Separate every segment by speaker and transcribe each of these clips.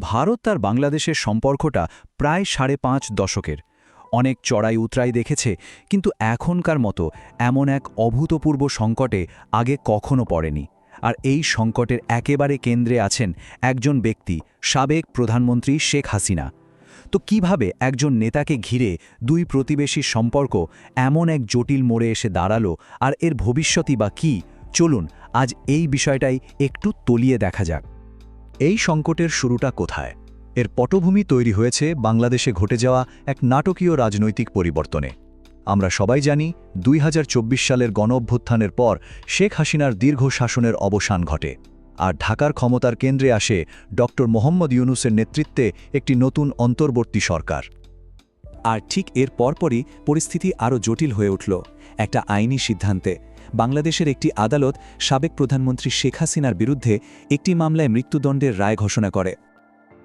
Speaker 1: ভারত আর বাংলাদেশের সম্পর্কটা প্রায় সাড়ে পাঁচ দশকের। অনেক চড়াই উতরাই দেখেছে, কিন্তু এখনকার মতো এমন এক অভূতপূর্ব সংকটে আগে কখনো পড়েনি। আর এই সংকটের একেবারে কেন্দ্রে আছেন একজন ব্যক্তি, সাবেক প্রধানমন্ত্রী শেখ হাসিনা। তো কীভাবে একজন নেতাকে ঘিরে দুই প্রতিবেশীর সম্পর্ক এমন এক জটিল মোড়ে এসে দাঁড়াল আর এর ভবিষ্যতই বা কী? চলুন আজ এই বিষয়টাই একটু তলিয়ে দেখা যাক। এই সংকটের শুরুটা কোথায়? এর পটভূমি তৈরি হয়েছে বাংলাদেশে ঘটে যাওয়া এক নাটকীয় রাজনৈতিক পরিবর্তনে। আমরা সবাই জানি, দুই হাজার চব্বিশ সালের গণঅভ্যুত্থানের পর শেখ হাসিনার দীর্ঘ শাসনের অবসান ঘটে। আর ঢাকার ক্ষমতার কেন্দ্রে আসে ড. মোহাম্মদ ইউনুসের নেতৃত্বে একটি নতুন অন্তর্বর্তী সরকার। আর ঠিক এর পরপরই পরিস্থিতি আরও জটিল হয়ে উঠল। একটা আইনি সিদ্ধান্তে বাংলাদেশের একটি আদালত সাবেক প্রধানমন্ত্রী শেখ হাসিনার বিরুদ্ধে একটি মামলায় মৃত্যুদণ্ডের রায় ঘোষণা করে।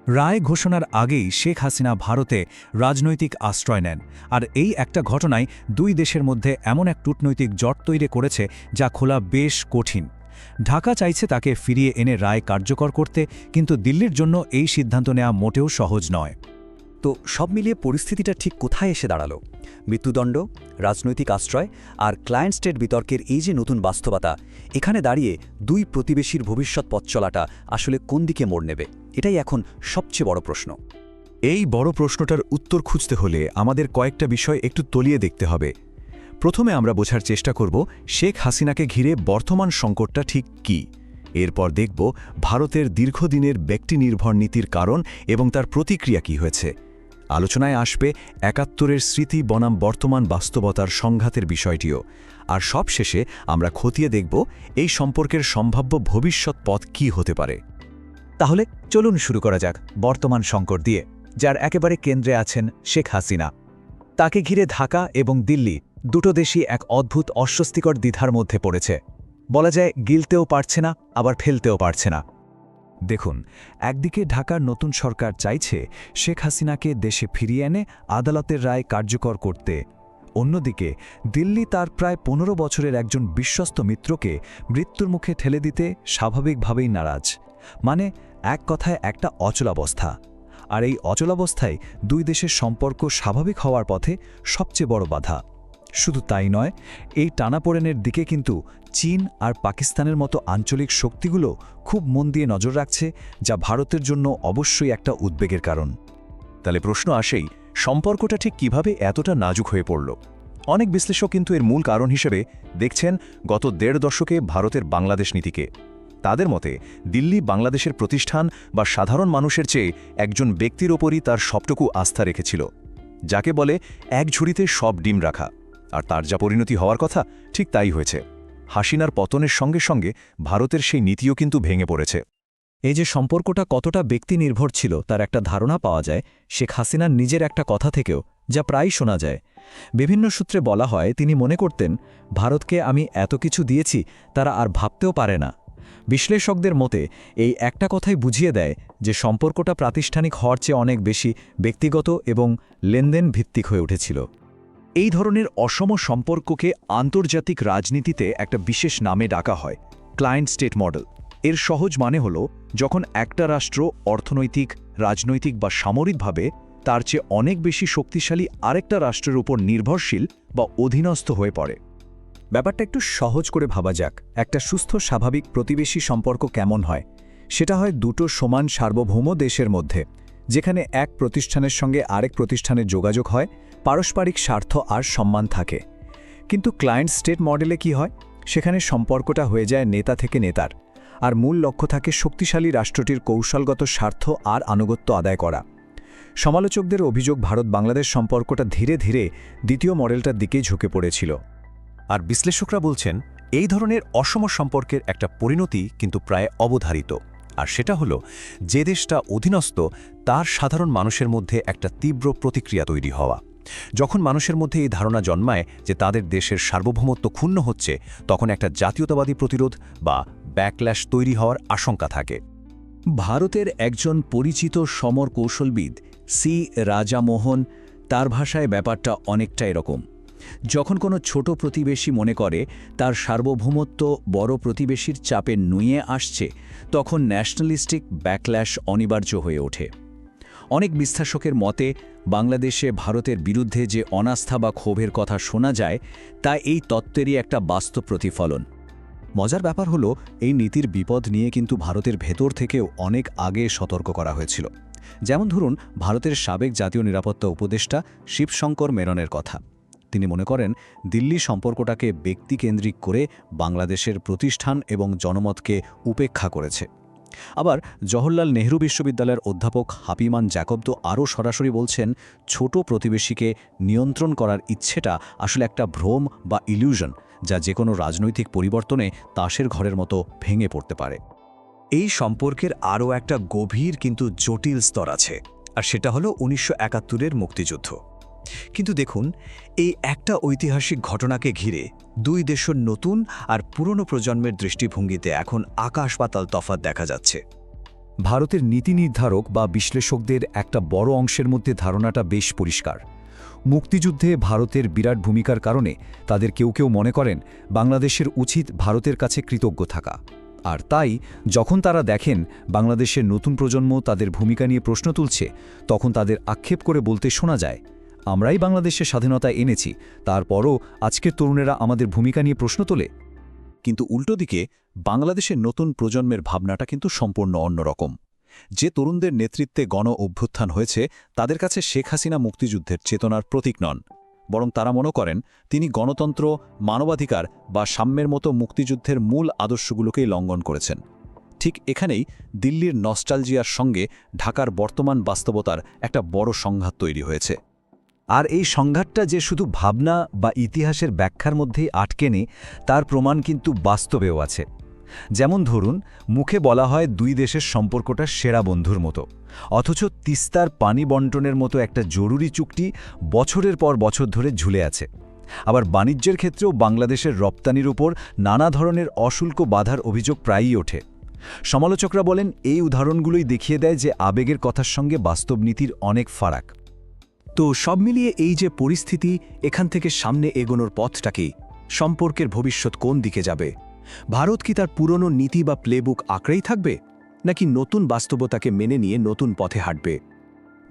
Speaker 1: রায় ঘোষণার আগেই শেখ হাসিনা ভারতে রাজনৈতিক আশ্রয় নেন, আর এই একটা ঘটনায় দুই দেশের মধ্যে এমন এক কূটনৈতিক জট তৈরি করেছে যা খোলা বেশ কঠিন। ঢাকা চাইছে তাকে ফিরিয়ে এনে রায় কার্যকর করতে, কিন্তু দিল্লির জন্য এই সিদ্ধান্ত নেওয়া মোটেও সহজ নয়। তো সব মিলিয়ে পরিস্থিতিটা ঠিক কোথায় এসে দাঁড়াল? মৃত্যুদণ্ড, রাজনৈতিক আশ্রয় আর ক্লায়েন্ট স্টেট বিতর্কের এই যে নতুন বাস্তবতা, এখানে দাঁড়িয়ে দুই প্রতিবেশীর ভবিষ্যৎ পথ চলাটা আসলে কোন দিকে মোড় নেবে? এটাই এখন সবচেয়ে বড় প্রশ্ন। এই বড় প্রশ্নটার উত্তর খুঁজতে হলে আমাদের কয়েকটা বিষয় একটু তলিয়ে দেখতে হবে। প্রথমে আমরা বোঝার চেষ্টা করব শেখ হাসিনাকে ঘিরে বর্তমান সংকটটা ঠিক কী। এরপর দেখব ভারতের দীর্ঘদিনের ব্যক্তিনির্ভর নীতির কারণ এবং তার প্রতিক্রিয়া কী হয়েছে। আলোচনায় আসবে একাত্তরের স্মৃতি বনাম বর্তমান বাস্তবতার সংঘাতের বিষয়টিও। আর সবশেষে আমরা খতিয়ে দেখব এই সম্পর্কের সম্ভাব্য ভবিষ্যৎ পথ কী হতে পারে। তাহলে চলুন শুরু করা যাক বর্তমান সংকট দিয়ে, যার একেবারে কেন্দ্রে আছেন শেখ হাসিনা। তাকে ঘিরে ঢাকা এবং দিল্লি দুটো দেশই এক অদ্ভুত অস্বস্তিকর দ্বিধার মধ্যে পড়েছে। বলা যায় গিলতেও পারছে না, আবার ফেলতেও পারছে না। দেখুন, একদিকে ঢাকার নতুন সরকার চাইছে শেখ হাসিনাকে দেশে ফিরিয়ে এনে আদালতের রায় কার্যকর করতে। অন্যদিকে, দিল্লি তার প্রায় পনেরো বছরের একজন বিশ্বস্ত মিত্রকে মৃত্যুর মুখে ঠেলে দিতে স্বাভাবিকভাবেই নারাজ। মানে এক কথায় একটা অচলাবস্থা আর এই অচলাবস্থায় দুই দেশের সম্পর্ক স্বাভাবিক হওয়ার পথে সবচেয়ে বড় বাধা। শুধু তাই নয়, এই টানাপোড়েনের দিকে কিন্তু চীন আর পাকিস্তানের মতো আঞ্চলিক শক্তিগুলো খুব মন দিয়ে নজর রাখছে, যা ভারতের জন্য অবশ্যই একটা উদ্বেগের কারণ। তাহলে প্রশ্ন আসেই, সম্পর্কটা ঠিক কীভাবে এতটা নাজুক হয়ে পড়ল? অনেক বিশ্লেষক কিন্তু এর মূল কারণ হিসেবে দেখছেন গত দেড় দশকে ভারতের বাংলাদেশ নীতিকে। তাদের মতে, দিল্লি বাংলাদেশের প্রতিষ্ঠান বা সাধারণ মানুষের চেয়ে একজন ব্যক্তির ওপরই তার সবটুকু আস্থা রেখেছিল, যাকে বলে এক ঝুড়িতে সব ডিম রাখা। আর তার যা পরিণতি হওয়ার কথা, ঠিক তাই হয়েছে। হাসিনার পতনের সঙ্গে সঙ্গে ভারতের সেই নীতিও কিন্তু ভেঙে পড়েছে। এই যে সম্পর্কটা কতটা ব্যক্তি নির্ভর ছিল, তার একটা ধারণা পাওয়া যায়, শেখ হাসিনার নিজের একটা কথা থেকেও, যা প্রায় শোনা যায়। বিভিন্ন সূত্রে বলা হয়, তিনি মনে করতেন, ভারতকে আমি এত কিছু দিয়েছি, তারা আর ভাবতেও পারে না। বিশ্লেষকদের মতে, এই একটা কথাই বুঝিয়ে দেয় যে সম্পর্কটা প্রাতিষ্ঠানিক হওয়ার চেয়ে অনেক বেশি ব্যক্তিগত এবং লেনদেন ভিত্তিক হয়ে উঠেছিল। এই ধরনের অসম সম্পর্ককে আন্তর্জাতিক রাজনীতিতে একটা বিশেষ নামে ডাকা হয়, ক্লায়েন্ট স্টেট মডেল। এর সহজ মানে হল, যখন একটা রাষ্ট্র অর্থনৈতিক, রাজনৈতিক বা সামরিকভাবে তার চেয়ে অনেক বেশি শক্তিশালী আরেকটা রাষ্ট্রের উপর নির্ভরশীল বা অধীনস্থ হয়ে পড়ে। ব্যাপারটা একটু সহজ করে ভাবা যাক, একটা সুস্থ, স্বাভাবিক প্রতিবেশী সম্পর্ক কেমন হয়? সেটা হয় দুটো সমান সার্বভৌম দেশের মধ্যে, যেখানে এক প্রতিষ্ঠানের সঙ্গে আরেক প্রতিষ্ঠানের যোগাযোগ হয় পারস্পরিক স্বার্থ আর সম্মান থাকে। কিন্তু ক্লায়েন্ট স্টেট মডেলে কি হয়? সেখানে সম্পর্কটা হয়ে যায় নেতা থেকে নেতার। আর মূল লক্ষ্য থাকে শক্তিশালী রাষ্ট্রটির কৌশলগত স্বার্থ আর আনুগত্য আদায় করা। সমালোচকদের অভিযোগ ভারত বাংলাদেশ সম্পর্কটা ধীরে ধীরে দ্বিতীয় মডেলটার দিকেই ঝুঁকে পড়েছিল। আর বিশ্লেষকরা বলছেন, এই ধরনের অসম সম্পর্কের একটা পরিণতি কিন্তু প্রায় অবধারিত। আর সেটা হলো, যে দেশটা অধীনস্থ, তার সাধারণ মানুষের মধ্যে একটা তীব্র প্রতিক্রিয়া তৈরি হওয়া। যখন মানুষের মধ্যে এই ধারণা জন্মায় যে তাদের দেশের সার্বভৌমত্ব ক্ষুণ্ণ হচ্ছে, তখন একটা জাতীয়তাবাদী প্রতিরোধ বা ব্যাকল্যাশ তৈরি হওয়ার আশঙ্কা থাকে। ভারতের একজন পরিচিত সমর কৌশলবিদ সি রাজামোহন, তার ভাষায় ব্যাপারটা অনেকটা এরকম। যখন কোনো ছোট প্রতিবেশী মনে করে, তার সার্বভৌমত্ব বড় প্রতিবেশীর চাপে নুয়ে আসছে, তখন ন্যাশনালিস্টিক ব্যাকল্যাশ অনিবার্য হয়ে ওঠে। অনেক বিশ্লেষকের মতে, বাংলাদেশে ভারতের বিরুদ্ধে যে অনাস্থা বা ক্ষোভের কথা শোনা যায়, তা এই তত্ত্বেরই একটা বাস্তব প্রতিফলন। মজার ব্যাপার হলো, এই নীতির বিপদ নিয়ে কিন্তু ভারতের ভেতর থেকেও অনেক আগে সতর্ক করা হয়েছিল। যেমন ধরুন, ভারতের সাবেক জাতীয় নিরাপত্তা উপদেষ্টা শিবশঙ্কর মেননের কথা। তিনি মনে করেন, দিল্লি সম্পর্কটাকে ব্যক্তিকেন্দ্রিক করে বাংলাদেশের প্রতিষ্ঠান এবং জনমতকে উপেক্ষা করেছে। আবার জওহরলাল নেহরু বিশ্ববিদ্যালয়ের অধ্যাপক হাপিমান জ্যাকব তো আরও সরাসরি বলছেন, ছোট প্রতিবেশীকে নিয়ন্ত্রণ করার ইচ্ছেটা আসলে একটা ভ্রম বা ইলিউশন যা যে কোনো রাজনৈতিক পরিবর্তনে তাসের ঘরের মতো ভেঙে পড়তে পারে।
Speaker 2: এই সম্পর্কের আরও একটা গভীর কিন্তু জটিল স্তর আছে, আর সেটা হলো উনিশশো একাত্তরের মুক্তিযুদ্ধ। কিন্তু দেখুন, এই একটা ঐতিহাসিক ঘটনাকে ঘিরে দুই দেশের নতুন আর পুরনো প্রজন্মের দৃষ্টিভঙ্গিতে এখন আকাশ পাতাল তফাত দেখা যাচ্ছে।
Speaker 3: ভারতের নীতি নির্ধারক বা বিশ্লেষকদের একটা বড় অংশের মধ্যে ধারণাটা বেশ পরিষ্কার। মুক্তিযুদ্ধে ভারতের বিরাট ভূমিকার কারণে তাদের কেউ কেউ মনে করেন বাংলাদেশের উচিত ভারতের কাছে কৃতজ্ঞ থাকা। আর তাই, যখন তারা দেখেন বাংলাদেশের নতুন প্রজন্ম তাদের ভূমিকা নিয়ে প্রশ্ন তুলছে, তখন তাদের আক্ষেপ করে বলতে শোনা যায় আমরাই বাংলাদেশের স্বাধীনতা এনেছি, তারপরও আজকের তরুণেরা আমাদের ভূমিকা নিয়ে প্রশ্ন তোলে।
Speaker 1: কিন্তু উল্টো দিকে, বাংলাদেশের নতুন প্রজন্মের ভাবনাটা কিন্তু সম্পূর্ণ অন্যরকম যে তরুণদের নেতৃত্বে গণ অভ্যুত্থান হয়েছে, তাদের কাছে শেখ হাসিনা মুক্তিযুদ্ধের চেতনার প্রতীক নন। বরং তারা মনে করেন, তিনি গণতন্ত্র, মানবাধিকার বা সাম্যের মতো মুক্তিযুদ্ধের মূল আদর্শগুলোকেই লঙ্ঘন করেছেন। ঠিক এখানেই দিল্লির নস্টালজিয়ার সঙ্গে ঢাকার বর্তমান বাস্তবতার একটা বড় সংঘাত তৈরি হয়েছে।
Speaker 3: আর এই সংঘাতটা যে শুধু ভাবনা বা ইতিহাসের ব্যাখ্যার মধ্যেই আটকে নেই, তার প্রমাণ কিন্তু বাস্তবেও আছে। যেমন ধরুন, মুখে বলা হয় দুই দেশের সম্পর্কটা সেরা বন্ধুর মতো। অথচ তিস্তার পানি বন্টনের মতো একটা জরুরি চুক্তি বছরের পর বছর ধরে ঝুলে আছে। আবার বাণিজ্যের ক্ষেত্রেও বাংলাদেশের রপ্তানির উপর নানা ধরনের অশুল্ক বাধার অভিযোগ প্রায়ই ওঠে। সমালোচকরা বলেন, এই উদাহরণগুলোই দেখিয়ে দেয় যে আবেগের কথার সঙ্গে বাস্তব নীতির অনেক ফারাক।
Speaker 2: তো সব মিলিয়ে এই যে পরিস্থিতি, এখান থেকে সামনে এগোনোর পথটা কি? সম্পর্কের ভবিষ্যৎ কোন দিকে যাবে? ভারত কি তার পুরনো নীতি বা প্লেবুক আঁকড়েই থাকবে? নাকি নতুন বাস্তবতাকে মেনে নিয়ে নতুন পথে হাঁটবে?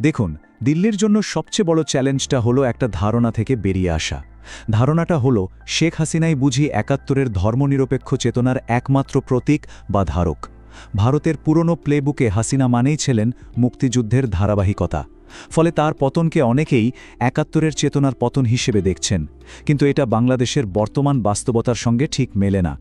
Speaker 3: দেখুন, দিল্লির জন্য সবচেয়ে বড় চ্যালেঞ্জটা হলো একটা ধারণা থেকে বেরিয়ে আসা। ধারণাটা হলো, শেখ হাসিনাই বুঝি একাত্তরের ধর্মনিরপেক্ষ চেতনার একমাত্র প্রতীক বা ধারক। ভারতের পুরনো প্লেবুকে হাসিনা মানেই ছিলেন মুক্তিযুদ্ধের ধারাবাহিকতা। ফলে তার পতনকে অনেকেই একাত্তরের চেতনার পতন হিসেবে দেখছেন। কিন্তু এটা বাংলাদেশের বর্তমান বাস্তবতার সঙ্গে ঠিক মেলে না।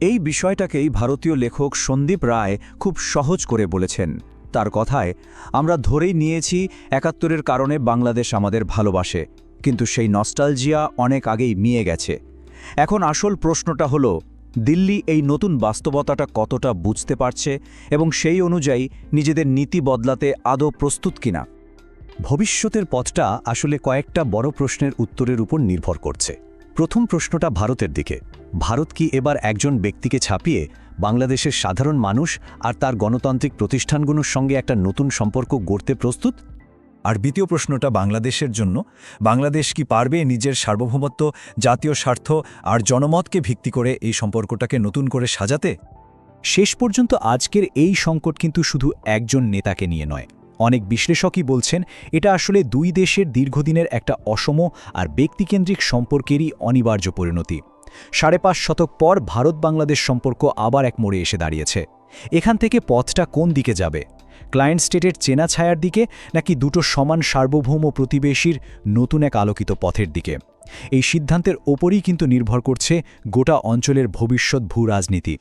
Speaker 2: এই বিষয়টাকেই ভারতীয় লেখক সন্দীপ রায় খুব সহজ করে বলেছেন। তার কথায়, আমরা ধরেই নিয়েছি একাত্তরের কারণে বাংলাদেশ আমাদের ভালোবাসে, কিন্তু সেই নস্টালজিয়া অনেক আগেই মিয়ে গেছে। এখন আসল প্রশ্নটা হলো, দিল্লি এই নতুন বাস্তবতাটা কতটা বুঝতে পারছে এবং সেই অনুযায়ী নিজেদের নীতি বদলাতে আদৌ প্রস্তুত কিনা? ভবিষ্যতের পথটা আসলে কয়েকটা বড় প্রশ্নের উত্তরের উপর নির্ভর করছে। প্রথম প্রশ্নটা ভারতের দিকে। ভারত কি এবার একজন ব্যক্তিকে ছাপিয়ে বাংলাদেশের সাধারণ মানুষ আর তার গণতান্ত্রিক প্রতিষ্ঠানগুলোর সঙ্গে একটা নতুন সম্পর্ক গড়তে প্রস্তুত?
Speaker 3: আর দ্বিতীয় প্রশ্নটা বাংলাদেশের জন্য। বাংলাদেশ কি পারবে নিজের সার্বভৌমত্ব, জাতীয় স্বার্থ আর জনমতকে ভিত্তি করে এই সম্পর্কটাকে নতুন করে সাজাতে?
Speaker 1: শেষ পর্যন্ত আজকের এই সংকট কিন্তু শুধু একজন নেতাকে নিয়ে নয় অনেক বিশ্লেষকই বলছেন, এটা আসলে দুই দেশের দীর্ঘদিনের একটা অসম আর ব্যক্তিকেন্দ্রিক সম্পর্কেরই অনিবার্য পরিণতি। সাড়ে পাঁচ শতক পর ভারত বাংলাদেশ সম্পর্ক আবার এক মোড়ে এসে দাঁড়িয়েছে। এখান থেকে পথটা কোন দিকে যাবে? ক্লায়েন্ট স্টেটের চেনা ছায়ার দিকে, নাকি দুটো সমান সার্বভৌম প্রতিবেশীর নতুন এক আলোকিত পথের দিকে? এই সিদ্ধান্তের ওপরই কিন্তু নির্ভর করছে গোটা অঞ্চলের ভবিষ্যৎ ভূ রাজনীতি